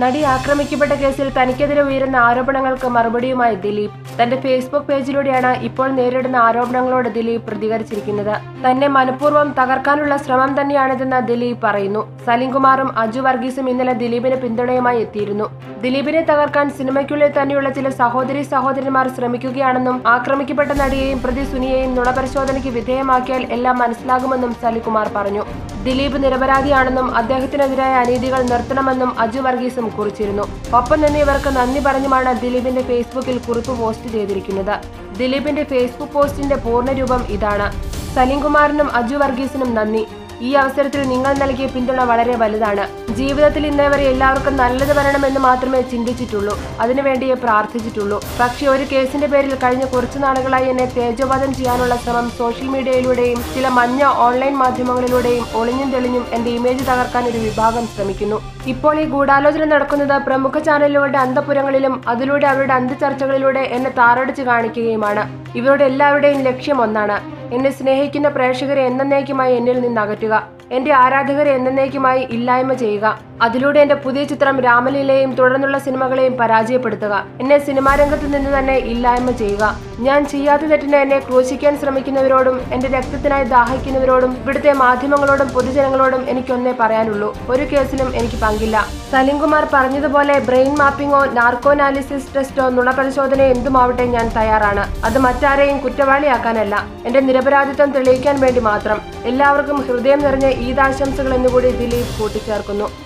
നടി ആക്രമിക്കപ്പെട്ട കേസിൽ തനിക്കെതിരെ ഉയരുന്ന ആരോപണങ്ങൾക്ക് മറുപടിയുമായി ദിലീപ്. തന്റെ ഫേസ്ബുക്ക് പേജിലൂടെയാണ് ഇപ്പോൾ നേരിടുന്ന ആരോപണങ്ങളോട് ദിലീപ് പ്രതികരിച്ചിരിക്കുന്നത്. തന്നെ മനഃപൂർവം തകർക്കാനുള്ള ശ്രമം തന്നെയാണിതെന്ന് ദിലീപ് പറയുന്നു. സലീംകുമാറും അജു വർഗീസും ഇന്നലെ ദിലീപിന് പിന്തുണയുമായി എത്തിയിരുന്നു. ദിലീപിനെ തകർക്കാൻ സിനിമയ്ക്കുള്ളിൽ തന്നെയുള്ള ചില സഹോദരി സഹോദരന്മാർ ശ്രമിക്കുകയാണെന്നും ആക്രമിക്കപ്പെട്ട നടിയെയും പ്രതി സുനിയെയും നുണപരിശോധനയ്ക്ക് വിധേയമാക്കിയാൽ എല്ലാം മനസ്സിലാകുമെന്നും സലികുമാർ പറഞ്ഞു. ദിലീപ് നിരപരാധിയാണെന്നും അദ്ദേഹത്തിനെതിരായ അനീതികൾ നിർത്തണമെന്നും അജു വർഗീസും കുറിച്ചിരുന്നു. ഒപ്പം തന്നെ ഇവർക്ക് നന്ദി പറഞ്ഞുമാണ് ദിലീപിന്റെ ഫേസ്ബുക്കിൽ കുറിപ്പ് പോസ്റ്റ് ചെയ്തിരിക്കുന്നത്. ദിലീപിന്റെ ഫേസ്ബുക്ക് പോസ്റ്റിന്റെ പൂർണരൂപം ഇതാണ്. സലീംകുമാറിനും അജു വർഗീസിനും നന്ദി. ഈ അവസരത്തിൽ നിങ്ങൾ നൽകിയ പിന്തുണ വളരെ വലുതാണ്. ജീവിതത്തിൽ ഇന്നേവരെ എല്ലാവർക്കും നല്ലത് വരണമെന്ന് മാത്രമേ ചിന്തിച്ചിട്ടുള്ളൂ. അതിനുവേണ്ടിയേ പ്രാർത്ഥിച്ചിട്ടുള്ളൂ. പക്ഷേ ഒരു കേസിന്റെ പേരിൽ കഴിഞ്ഞ കുറച്ചു നാളുകളായി എന്നെ തേജോവധം ചെയ്യാനുള്ള ശ്രമം സോഷ്യൽ മീഡിയയിലൂടെയും ചില മഞ്ഞ ഓൺലൈൻ മാധ്യമങ്ങളിലൂടെയും ഒളിഞ്ഞും തെളിഞ്ഞും എന്റെ ഇമേജ് തകർക്കാൻ ഒരു വിഭാഗം ശ്രമിക്കുന്നു. ഇപ്പോൾ ഈ ഗൂഢാലോചന നടക്കുന്നത് പ്രമുഖ ചാനലുകളുടെ അന്തപുരങ്ങളിലും അതിലൂടെ അവരുടെ അന്തചർച്ചകളിലൂടെ എന്നെ താറടിച്ച് കാണിക്കുകയുമാണ്. ഇവരുടെ എല്ലാവരുടെയും ലക്ഷ്യം ഒന്നാണ്. എന്നെ സ്നേഹിക്കുന്ന പ്രേക്ഷകരെ എന്നേക്കുമായി എന്നിൽ നിന്ന് അകറ്റുക എന്റെ ആരാധകരെ എന്നേക്കുമായി ഇല്ലായ്മ ചെയ്യുക. അതിലൂടെ എന്റെ പുതിയ ചിത്രം രാമലീലയെയും തുടർന്നുള്ള സിനിമകളെയും പരാജയപ്പെടുത്തുക. എന്നെ സിനിമാ രംഗത്ത് നിന്ന് തന്നെ ഇല്ലായ്മ ചെയ്യുക. ഞാൻ ചെയ്യാത്ത തെറ്റിനെ എന്നെ ക്രൂശിക്കാൻ ശ്രമിക്കുന്നവരോടും എന്റെ രക്തത്തിനായി ദാഹിക്കുന്നവരോടും ഇവിടുത്തെ മാധ്യമങ്ങളോടും പൊതുജനങ്ങളോടും എനിക്കൊന്നേ പറയാനുള്ളൂ. ഒരു കേസിലും എനിക്ക് പങ്കില്ല. സലിംകുമാർ പറഞ്ഞതുപോലെ ബ്രെയിൻ മാപ്പിംഗോ നാർക്കോനാലിസിസ് ടെസ്റ്റോ നുണപരിശോധനയോ എന്തുമാവട്ടെ ഞാൻ തയ്യാറാണ്. അത് മറ്റാരെയും കുറ്റവാളിയാക്കാനല്ല. എന്റെ നിരപരാധിത്വം തെളിയിക്കാൻ വേണ്ടി മാത്രം. എല്ലാവർക്കും ഹൃദയം നിറഞ്ഞ ഈദാശംസകൾ എന്നുകൂടി ദിലീപ് കൂട്ടിച്ചേർക്കുന്നു.